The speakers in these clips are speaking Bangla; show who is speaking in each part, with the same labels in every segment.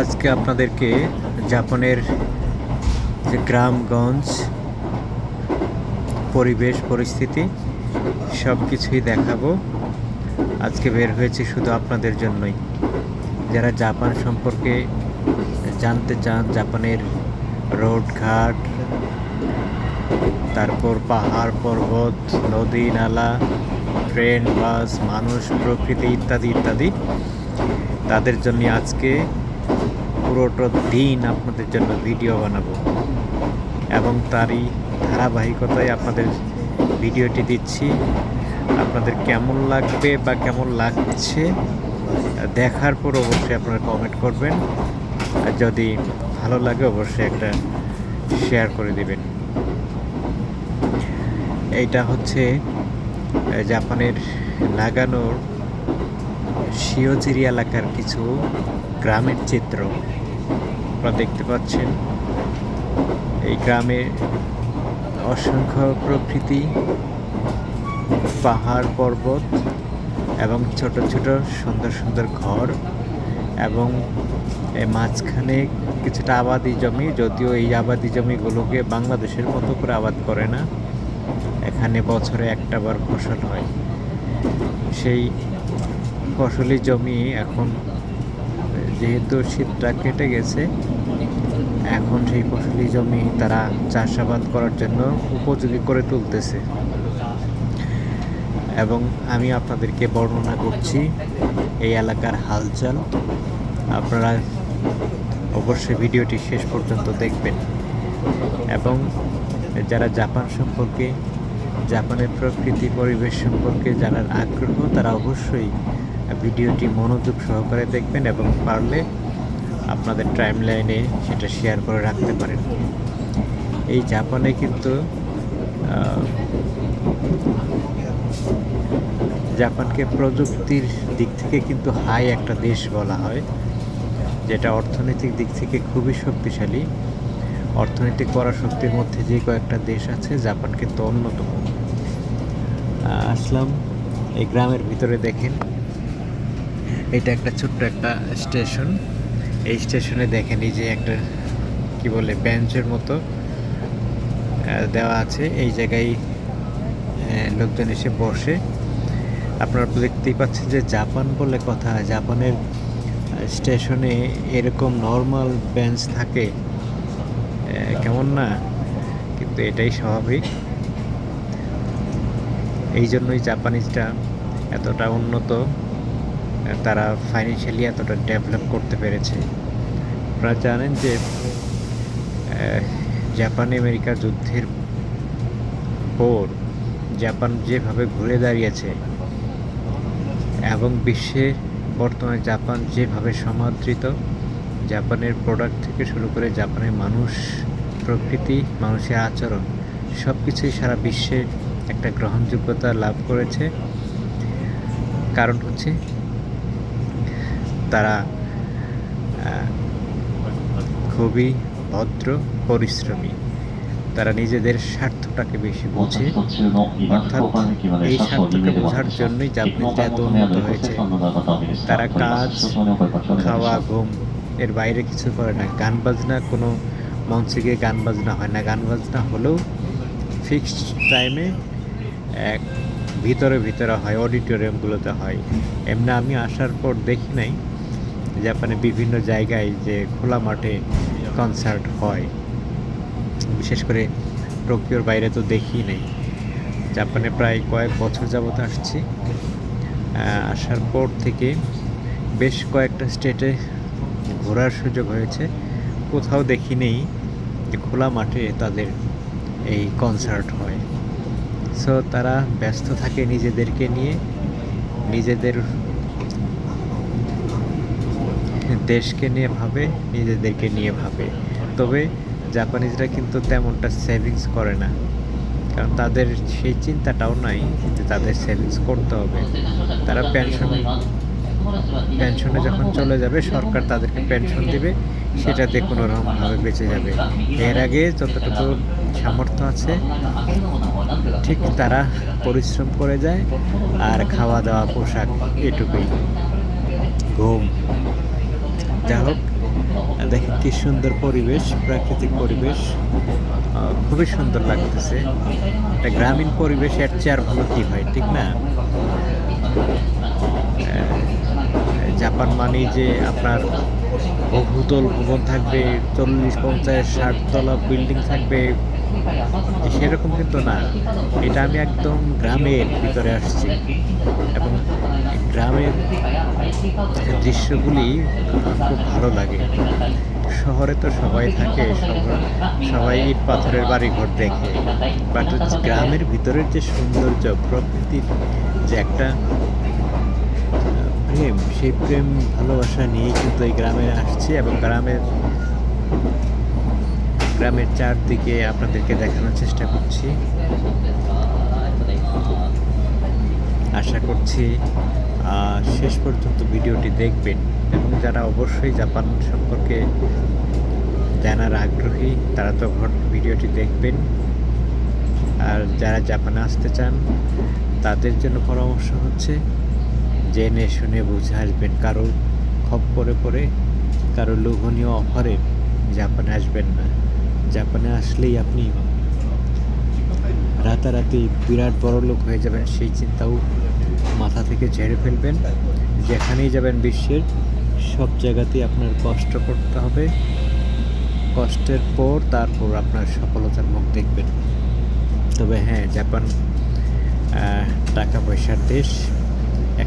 Speaker 1: আজকে আপনাদেরকে জাপানের যে গ্রামগঞ্জ, পরিবেশ, পরিস্থিতি সব কিছুই দেখাবো। আজকে বের হয়েছে শুধু আপনাদের জন্যই। যারা জাপান সম্পর্কে জানতে চান, জাপানের রোড ঘাট, তারপর পাহাড়, পর্বত, নদী, নালা, ট্রেন, বাস, মানুষ, প্রকৃতি ইত্যাদি ইত্যাদি, তাদের জন্য আজকে পুরোটা দিন আপনাদের জন্য ভিডিও বানাবো। এবং তারই ধারাবাহিকতায় আপনাদের ভিডিওটি দিচ্ছি। আপনাদের কেমন লাগবে বা কেমন লাগছে, দেখার পর অবশ্যই আপনারা কমেন্ট করবেন। আর যদি ভালো লাগে, অবশ্যই একটা শেয়ার করে দিবেন। এইটা হচ্ছে জাপানের নাগানোর শিওজিরি এলাকার কিছু গ্রামের চিত্র। আপনারা দেখতে পাচ্ছেন এই গ্রামে অসংখ্য প্রকৃতি, পাহাড় পর্বত এবং ছোট ছোট সুন্দর সুন্দর ঘর এবং মাঝখানে কিছুটা আবাদি জমি, যদিও এই আবাদি জমিগুলোকে বাংলাদেশের মতো করে আবাদ করে না। এখানে বছরে একটা বার ফসল হয়। সেই ফসলি জমি এখন যেহেতু শীতটা কেটে গেছে এখন সেই ফসলি জমি তারা চাষাবাদ করার জন্য উপযোগী করে তুলতেছে। এবং আমি আপনাদেরকে বর্ণনা করছি এই এলাকার হালচাল। আপনারা অবশ্যই ভিডিওটি শেষ পর্যন্ত দেখবেন। এবং যারা জাপান সম্পর্কে, জাপানের প্রকৃতি পরিবেশ সম্পর্কে জানার আগ্রহ, তারা অবশ্যই ভিডিওটি মনোযোগ সহকারে দেখবেন এবং পারলে আপনাদের টাইম লাইনে সেটা শেয়ার করে রাখতে পারেন। এই জাপানে কিন্তু জাপানকে প্রযুক্তির দিক থেকে কিন্তু হাই একটা দেশ বলা হয়, যেটা অর্থনৈতিক দিক থেকে খুবই শক্তিশালী। অর্থনৈতিক পরাশক্তির মধ্যে যে কয়েকটা দেশ আছে, জাপান কিন্তু অন্যতম। আসলাম এই গ্রামের ভিতরে দেখেন। এটা একটা ছোট্ট একটা স্টেশন। এই স্টেশনে দেখেন যে একটা, কি বলে, বেঞ্চের মতো দেওয়া আছে। এই জায়গায় লোকজন এসে বসে। আপনারা দেখতেই পাচ্ছেন যে জাপান বলে কথা, জাপানের স্টেশনে এরকম নর্মাল বেঞ্চ থাকে কেমন না? কিন্তু এটাই স্বাভাবিক। এই জন্যই জাপানিজটা এতটা উন্নত। তারা ফাইন্যান্সিয়ালি এতটা ডেভেলপ করতে পেরেছে। আপনারা জানেন যে জাপান আমেরিকা যুদ্ধের পর জাপান যেভাবে ঘুরে দাঁড়িয়েছে এবং বিশ্বে বর্তমানে জাপান যেভাবে সমাদৃত জাপানের প্রোডাক্ট থেকে শুরু করে জাপানের মানুষ, প্রকৃতি, মানুষের আচরণ সব কিছুই সারা বিশ্বে একটা গ্রহণযোগ্যতা লাভ করেছে। কারণ হচ্ছে তারা খুবই ভদ্র পরিশ্রমী। তারা নিজেদের স্বার্থটাকে বেশি বোঝে অর্থাৎ এই স্বার্থকে বোঝার জন্যই জাপানিজরা এত উন্নত হয়েছে তারা কাজ খাওয়া ঘুম এর বাইরে কিছু করে না। গান বাজনা কোনো মঞ্চে গিয়ে গান বাজনা হয় না। গান বাজনা হলেও ফিক্সড টাইমে এক ভিতরে ভিতরে হয় অডিটোরিয়ামগুলোতে হয়। এমনি আমি আসার পর দেখি নাই জাপানে বিভিন্ন জায়গায় যে খোলা মাঠে কনসার্ট হয়। বিশেষ করে টোকিওর বাইরে তো দেখি নেই। জাপানে প্রায় কয়েক বছর যাবত আসছি। আসার পর থেকে বেশ কয়েকটা স্টেটে ঘোরার সুযোগ হয়েছে। কোথাও দেখি নেই যে খোলা মাঠে তাদের এই কনসার্ট হয়। সো তারা ব্যস্ত থাকে নিজেদেরকে নিয়ে। নিজেদের দেশকে নিয়ে ভাবে, নিজেদেরকে নিয়ে ভাবে। তবে জাপানিজরা কিন্তু তেমনটা সেভিংস করে না। কারণ তাদের সেই চিন্তাটাও নাই যে তাদের সেভিংস করতে হবে। তারা পেনশন পেনশনে যখন চলে যাবে, সরকার তাদেরকে পেনশন দিবে, সেটাতে কোনো রকমভাবে বেঁচে যাবে। এর আগে যতটুকু সামর্থ্য আছে, ঠিক তারা পরিশ্রম করে যায়, আর খাওয়া দাওয়া পোশাক, এটুকুই। ঘুম। যা হোক দেখেন কি সুন্দর পরিবেশ, প্রাকৃতিক পরিবেশ খুবই সুন্দর লাগতেছে। একটা গ্রামীণ পরিবেশ, এর চেয়ে আর ভালো কি হয় ঠিক না? জাপান মানে যে আপনার বহুতল ভবন থাকবে, চল্লিশ পঞ্চাশ ষাট তলা বিল্ডিং থাকবে সেরকম কিন্তু না। এটা আমি একদম গ্রামের ভিতরে আসছি। এবং গ্রামের দৃশ্যগুলি খুব ভালো লাগে। শহরে তো সবাই থাকে সবাই ইট পাথরের বাড়ি ঘর দেখে বাট গ্রামের ভিতরের যে সৌন্দর্য, প্রকৃতির যে একটা প্রেম, সেই প্রেম ভালোবাসা নিয়েই কিন্তু এই গ্রামে আসছি এবং গ্রামের গ্রামের চারদিকে আপনাদেরকে দেখানোর চেষ্টা করছি। আশা করছি শেষ পর্যন্ত ভিডিওটি দেখবেন এবং যারা অবশ্যই জাপান সম্পর্কে জানার আগ্রহী, তারা তো ভিডিওটি দেখবেন। আর যারা জাপানে আসতে চান, তাদের জন্য পরামর্শ হচ্ছে জেনে শুনে বুঝে আসবেন। কারও খপ্পরে পরে কারও লোভনীয় অফারে জাপানে আসবেন না। জাপানে আসলেই আপনি রাতারাতি বিরাট বড় লোক হয়ে যাবেন, সেই চিন্তাও মাথা থেকে ঝেড়ে ফেলবেন। যেখানেই যাবেন বিশ্বের সব জায়গাতেই আপনার কষ্ট করতে হবে। কষ্টের পর তারপর আপনার সফলতার মুখ দেখবেন। তবে হ্যাঁ জাপান টাকা পয়সার দেশ।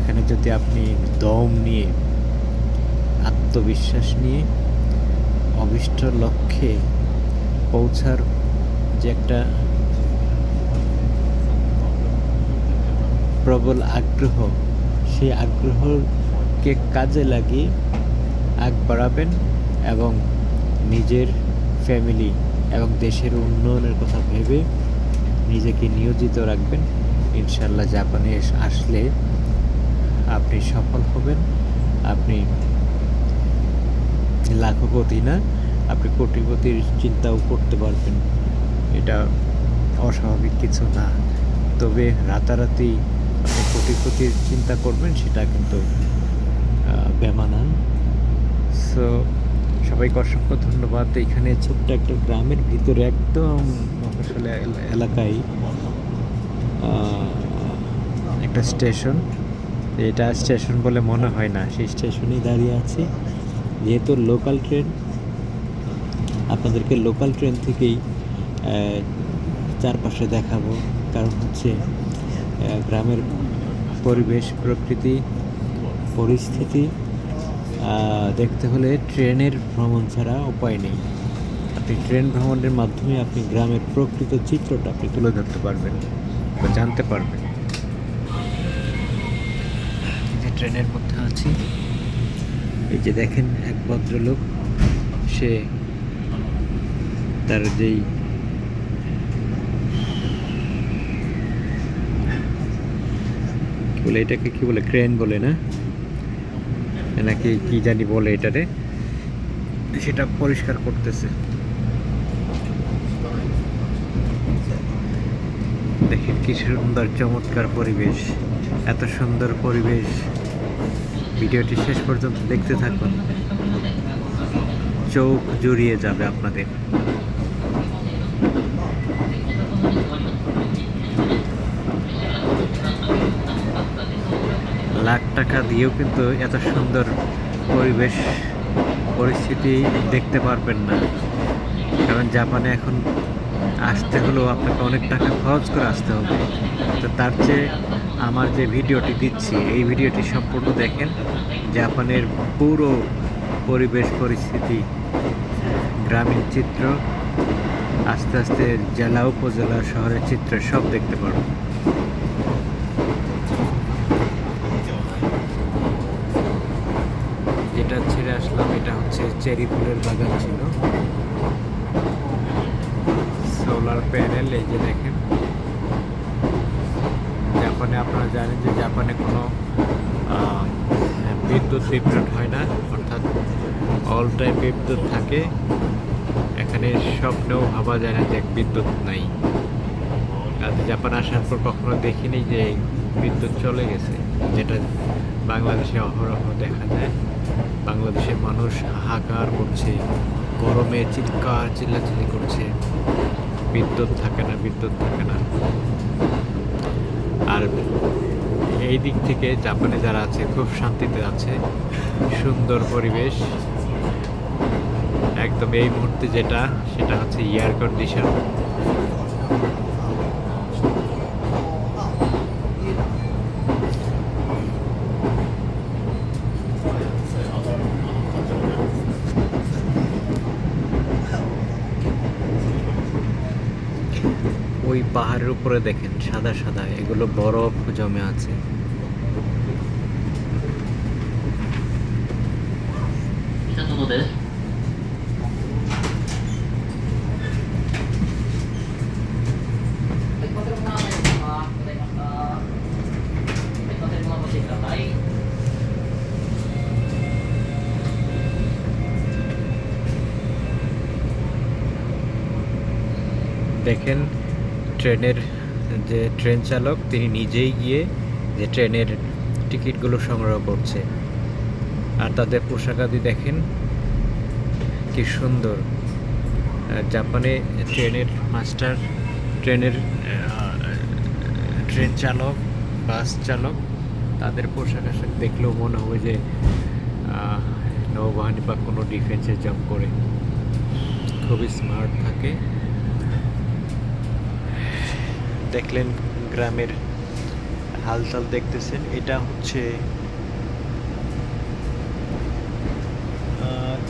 Speaker 1: এখানে যদি আপনি দম নিয়ে, আত্মবিশ্বাস নিয়ে অবিষ্ট লক্ষ্যে পৌঁছার যে একটা প্রবল আগ্রহ, সেই আগ্রহকে কাজে লাগিয়ে আগ বাড়াবেন এবং নিজের ফ্যামিলি এবং দেশের উন্নয়নের কথা ভেবে নিজেকে নিয়োজিত রাখবেন। ইনশাল্লাহ জাপানে আসলে আপনি সফল হবেন, আপনি লাখপতি না, আপনি কোটিপতির চিন্তাও করতে পারবেন। এটা অস্বাভাবিক কিছু না। তবে রাতারাতি আপনি কোটিপতির চিন্তা করবেন, সেটা কিন্তু বেমানান। সো সবাইকে অসংখ্য ধন্যবাদ। এখানে ছোট্ট একটা গ্রামের ভিতরে একদম মফস্বল এলাকায় একটা স্টেশন। এটা স্টেশন বলে মনে হয় না, সেই স্টেশনেই দাঁড়িয়ে আছি। যেহেতু লোকাল ট্রেন আপনাদেরকে লোকাল ট্রেন থেকেই চারপাশে দেখাবো। কারণ হচ্ছে গ্রামের পরিবেশ, প্রকৃতি, পরিস্থিতি দেখতে হলে ট্রেনের ভ্রমণ ছাড়া উপায় নেই। আপনি ট্রেন ভ্রমণের মাধ্যমে আপনি গ্রামের প্রকৃত চিত্রটা আপনি তুলে ধরতে পারবেন বা জানতে পারবেন। ট্রেনের মধ্যে আছি। এই যে দেখেন, এক ভদ্রলোক, সে তার যেই বলে এটাকে, কি বলে, ক্রেন বলে না? নাকি কি জানি বলে এটারে। সেটা পরিষ্কার করতেছে। দেখেন কি সুন্দর, চমৎকার পরিবেশ। এত সুন্দর পরিবেশ। ভিডিওটি শেষ পর্যন্ত দেখতে থাকুন। চোখ জুড়িয়ে যাবে আপনাদের। লাখ টাকা দিয়েও কিন্তু এত সুন্দর পরিবেশ, পরিস্থিতি দেখতে পারবেন না। কারণ জাপানে এখন আসতে হলেও আপনাকে অনেক টাকা খরচ করে আসতে হবে। তো তার চেয়ে আমার যে ভিডিওটি দিচ্ছি, এই ভিডিওটি সম্পূর্ণ দেখেন জাপানের পুরো পরিবেশ পরিস্থিতি, গ্রামীণ চিত্র, আস্তে আস্তে জেলা, উপজেলা, শহরের চিত্র সব দেখতে পারবেন যেটা ছেড়ে আসলাম, এটা হচ্ছে চেরি ফুলের বাগান ছিল। সোলার প্যানেল এই যে দেখেন। জাপানে আপনারা জানেন যে জাপানে কোনো বিদ্যুৎ বিভ্রাট হয় না। অর্থাৎ অল টাইম বিদ্যুৎ থাকে। এখানে স্বপ্নেও ভাবা যায় না যে বিদ্যুৎ নাই। আর জাপান আসার পর কখনো দেখিনি যে বিদ্যুৎ চলে গেছে। যেটা বাংলাদেশে অহরহ দেখা যায়। বাংলাদেশের মানুষ হাহাকার করছে, গরমে চিৎকার, চিল্লাচিল্লি করছে। বিদ্যুৎ থাকে না, বিদ্যুৎ থাকে না। আর এই দিক থেকে জাপানে যারা আছে, খুব শান্তিতে আছে। সুন্দর পরিবেশ। একদম এই মুহূর্তে যেটা, সেটা হচ্ছে এয়ার কন্ডিশন ওই পাহাড়ের উপরে দেখেন সাদা সাদা এগুলো বরফ জমে আছে। দেখেন ট্রেনের যে ট্রেন চালক, তিনি নিজেই গিয়ে যে ট্রেনের টিকিটগুলো সংগ্রহ করছে। আর তাদের পোশাকাদি দেখেন কি সুন্দর। জাপানে ট্রেনের মাস্টার, ট্রেনের ট্রেন চালক, বাস চালক, তাদের পোশাক আশাক দেখলেও মনে হবে যে নৌবাহিনী বা কোনো ডিফেন্সে জব করে। খুবই স্মার্ট থাকে। দেখলেন গ্রামের হালচাল দেখতেছেন। এটা হচ্ছে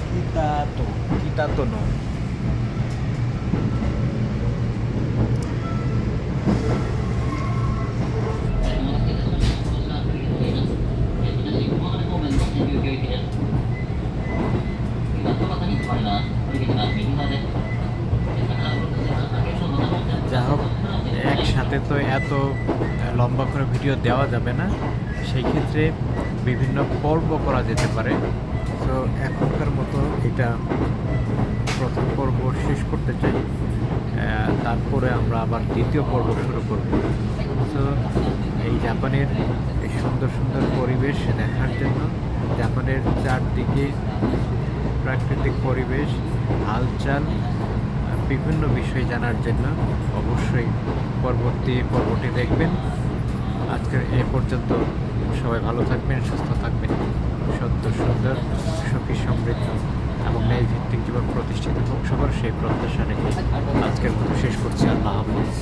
Speaker 1: কিতাতো কিতাতো নয় একসাথে তো এত লম্বা করে ভিডিও দেওয়া যাবে না, সেই ক্ষেত্রে বিভিন্ন পর্ব করা যেতে পারে। তো এখনকার মতো এটা প্রথম পর্ব শেষ করতে চাই তারপরে আমরা আবার দ্বিতীয় পর্ব শুরু করব। তো এই জাপানের এই সুন্দর সুন্দর পরিবেশ দেখার জন্য জাপানের চারদিকে প্রাকৃতিক পরিবেশ, হালচাল, বিভিন্ন বিষয় জানার জন্য অবশ্যই পরবর্তী পর্বটি দেখবেন। আজকের এ পর্যন্ত সবাই ভালো থাকবেন, সুস্থ থাকবেন। সত্য, সুন্দর, সুখী, সমৃদ্ধ এবং ন্যায় ভিত্তিক জীবন প্রতিষ্ঠিত হোক, সবার সেই প্রত্যাশা রেখে আজকের মতো শেষ করছি। আল্লাহ হাফিজ।